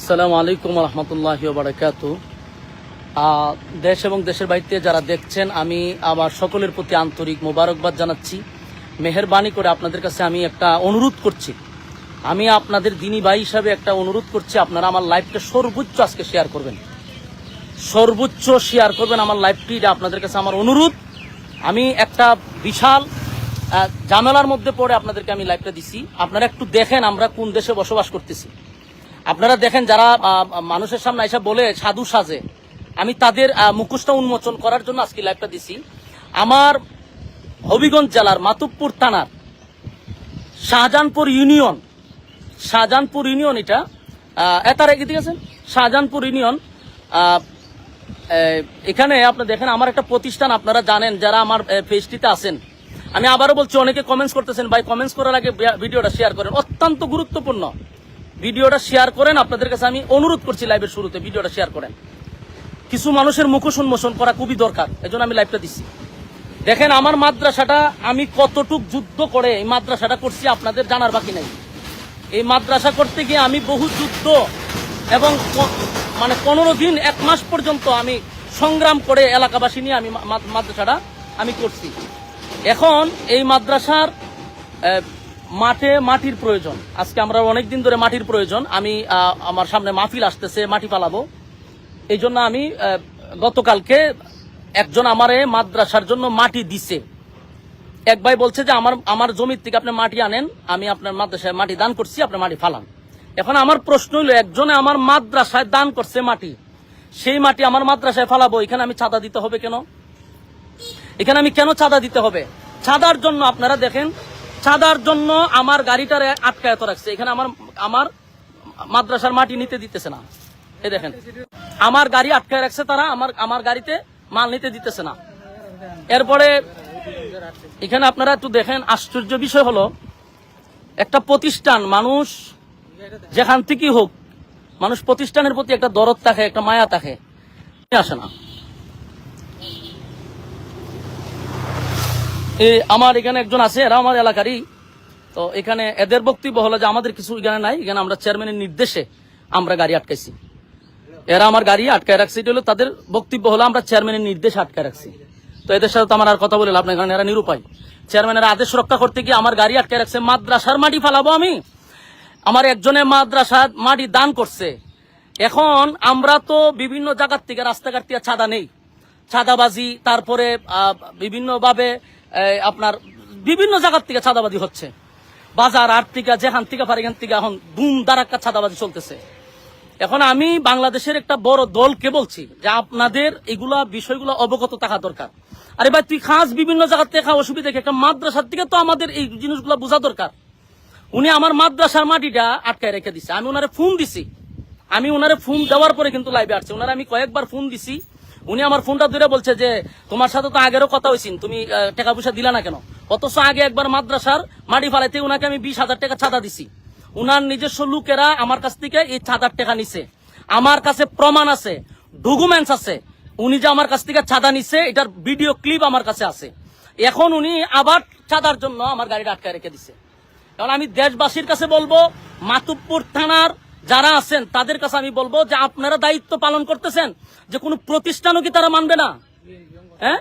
আসসালামু আলাইকুম রহমতুল্লাহ বারাকাতু দেশ এবং দেশের বাড়িতে যারা দেখছেন, আমি আমার সকলের প্রতি আন্তরিক মোবারকবাদ জানাচ্ছি। মেহরবানি করে আপনাদের কাছে আমি একটা অনুরোধ করছি। আমি আপনাদের দিনী ভাই হিসাবে একটা অনুরোধ করছি, আপনারা আমার লাইভটা সর্বোচ্চ আজকে শেয়ার করবেন। সর্বোচ্চ শেয়ার করবেন আমার লাইভটি এটা আপনাদের কাছে আমার অনুরোধ। আমি একটা বিশাল ঝামেলার মধ্যে পড়ে আপনাদেরকে আমি লাইভটা দিছি। আপনারা একটু দেখেন আমরা কোন দেশে বসবাস করতেছি। আপনারা দেখেন যারা মানুষের সামনে এসে বলে সাধু সাজে, আমি তাদের মুখোশটা উন্মোচন করার জন্য আজকে লাইভটা দিছি। আমার হবিগঞ্জ জেলার মাতুবপুর থানার শাহজাহানপুর ইউনিয়ন শাহজাহানপুর ইউনিয়ন এটা এটার এগিয়ে আছে শাহজাহানপুর ইউনিয়ন এখানে আপনি দেখেন, আমার একটা প্রতিষ্ঠান আপনারা জানেন, যারা আমার পেজটিতে আছেন। আমি আবারও বলছি, অনেকে কমেন্টস করতেছেন, ভাই কমেন্টস করার আগে ভিডিওটা শেয়ার করেন। অত্যন্ত গুরুত্বপূর্ণ। ভিডিওটা শেয়ার করেন, আপনাদের কাছে আমি অনুরোধ করছি লাইভের শুরুতে, ভিডিওটা শেয়ার করেন। কিছু মানুষের মুখোশ উন্মোচন করা খুবই দরকার, এজন্য আমি লাইভটা দিচ্ছি। দেখেন, আমার মাদ্রাসাটা, আমি কতটুক যুদ্ধ করে এই মাদ্রাসাটা করছি, আপনাদের জানার বাকি নাই। এই মাদ্রাসা করতে গিয়ে আমি বহু যুদ্ধ এবং মানে পনেরো দিন, এক মাস পর্যন্ত আমি সংগ্রাম করে এলাকাবাসী নিয়ে আমি মাদ্রাসাটা আমি করছি। এখন এই মাদ্রাসার মাঠে মাটির প্রয়োজন। আজকে আমরা অনেক দিন ধরে মাটির প্রয়োজন। আমি আমার সামনে মাহফিল আসতেছে, মাটি পালাবো। এই জন্য আমি গতকালকে একজন আমারে মাদ্রাসার জন্য মাটি দিছে। এক ভাই বলছে যে, আমার আমার জমির থেকে আপনি মাটি আনেন, আমি আপনার মাদ্রাসায় মাটি দান করছি, আপনি মাটি ফালান। এখন আমার প্রশ্ন হইল, একজনে আমার মাদ্রাসায় দান করছে মাটি, সেই মাটি আমার মাদ্রাসায় ফালাবো, এখানে আমি চাঁদা দিতে হবে কেন? এখানে আমি কেন চাঁদা দিতে হবে? চাঁদার জন্য আপনারা দেখেন, চাঁদার জন্য আমার গাড়িটারে আটকায়ত রাখছে। এখানে আমার আমার মাদ্রাসার মাটি নিতে দিতেছে না। এই দেখেন, আমার গাড়ি আটকায় রাখছে তারা, আমার আমার গাড়িতে মাল নিতে দিতেছে না। এরপরে এখানে আপনারা একটু দেখেন, আশ্চর্য বিষয় হলো, একটা প্রতিষ্ঠান মানুষ যেখান থেকেই হোক, মানুষ প্রতিষ্ঠানের প্রতি একটা দরদ থাকে, একটা মায়া থাকে, আসে না। আমার এখানে একজন আছে এরা আমার এলাকারই। তো এখানে এদের বক্তব্য হলো যে আমাদের কিছু এখানে নাই, এখানে আমরা চেয়ারম্যানের নির্দেশে আমরা গাড়ি আটকাইছি। এরা আমার গাড়ি আটকায় রাখছে, এটা হলো তাদের বক্তব্য হলো আমরা চেয়ারম্যানের নির্দেশ আটকায় রাখছি। তো এদের সাথে তো আমার আর কথা বলে লাভ নাই, কারণ এরা নিরুপায়। চেয়ারম্যানের আদেশ রক্ষা করতে গিয়ে আমার গাড়ি আটকায় রাখছে, মাদ্রাসার মাটি ফালাবো আমি। আমার একজনে মাদ্রাসা মাটি দান করছে। এখন আমরা তো বিভিন্ন জায়গার থেকে রাস্তাঘাট থেকে ছাদা নেই। ছাদাবাজি, তারপরে বিভিন্নভাবে আপনার বিভিন্ন জায়গার থেকে ছাদাবাজি হচ্ছে। বাজার আট থেকে যেখান থেকে পারে এখান থেকে এখন দুম দারাক্কা ছাদাবাজি চলতেছে। এখন আমি বাংলাদেশের একটা বড় দলকে বলছি যে আপনাদের এগুলা বিষয়গুলো অবগত থাকা দরকার। আরে ভাই, তুই খাস বিভিন্ন জায়গা থেকে খা অসুবিধা? একটা মাদ্রাসার থেকে তো আমাদের এই জিনিসগুলো বোঝা দরকার। উনি আমার মাদ্রাসার মাটিটা আটকায় রেখে দিছে। আমি ওনারে ফোন দিছি। আমি ওনারে ফোন দেওয়ার পরে কিন্তু লাইভে আসছে। ওনারে আমি কয়েকবার ফোন দিছি। উনি আমার ফোনটা ধরে বলছে যে, তোমার সাথে তো আগেরও কথা হয়েছিল তুমি টাকা পয়সা দিলা না কেন? অথচ আগে একবার মাদ্রাসার মাটি ফালাইতে উনাকে আমি বিশ হাজার টাকা চাঁদা দিছি। উনার নিজস্ব লোকেরা আমার কাছ থেকে এই চাঁদার টাকা নিছে। আমার কাছে প্রমাণ আছে, ডকুমেন্টস আছে। উনি যে আমার কাছ থেকে চাঁদা নিছে, এটার ভিডিও ক্লিপ আমার কাছে আছে। এখন উনি আবার চাঁদার জন্য আমার গাড়িটা আটকায় রেখে দিছে। কারণ আমি দেশবাসীর কাছে বলব, মাতুবপুর থানার যারা আছেন, তাদের কাছে আমি বলব যে আপনারা দায়িত্ব পালন করতেছেন, যে কোনো প্রতিষ্ঠানও কি তারা মানবে না? হ্যাঁ?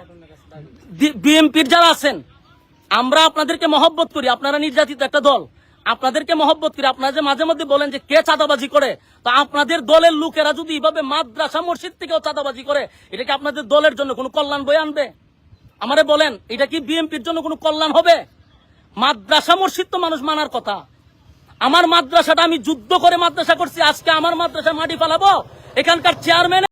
বিএমপির যারা আছেন, আমরা আপনাদেরকে মহব্বত করি, আপনারা নির্যাতিত একটা দল। আপনাদেরকে মহব্বত করি, আপনারা যে মাঝে মধ্যে বলেন যে কে চাঁদাবাজি করে, তো আপনাদের দলের লোকেরা যদি এইভাবে মাদ্রাসা, মসজিদ থেকেও চাঁদাবাজি করে, এটা কি আপনাদের দলের জন্য কোনো কল্যাণ বয়ে আনবে? আমারে বলেন, এটা কি বিএমপির জন্য কোনো কল্যাণ হবে? মাদ্রাসা, মসজিদ তো মানুষ মানার কথা। আমার মাদ্রাসাটা আমি যুদ্ধ করে মাদ্রাসা করছি আজকে আমার মাদ্রাসা মাটি ফালাবো। এখানকার চেয়ারম্যান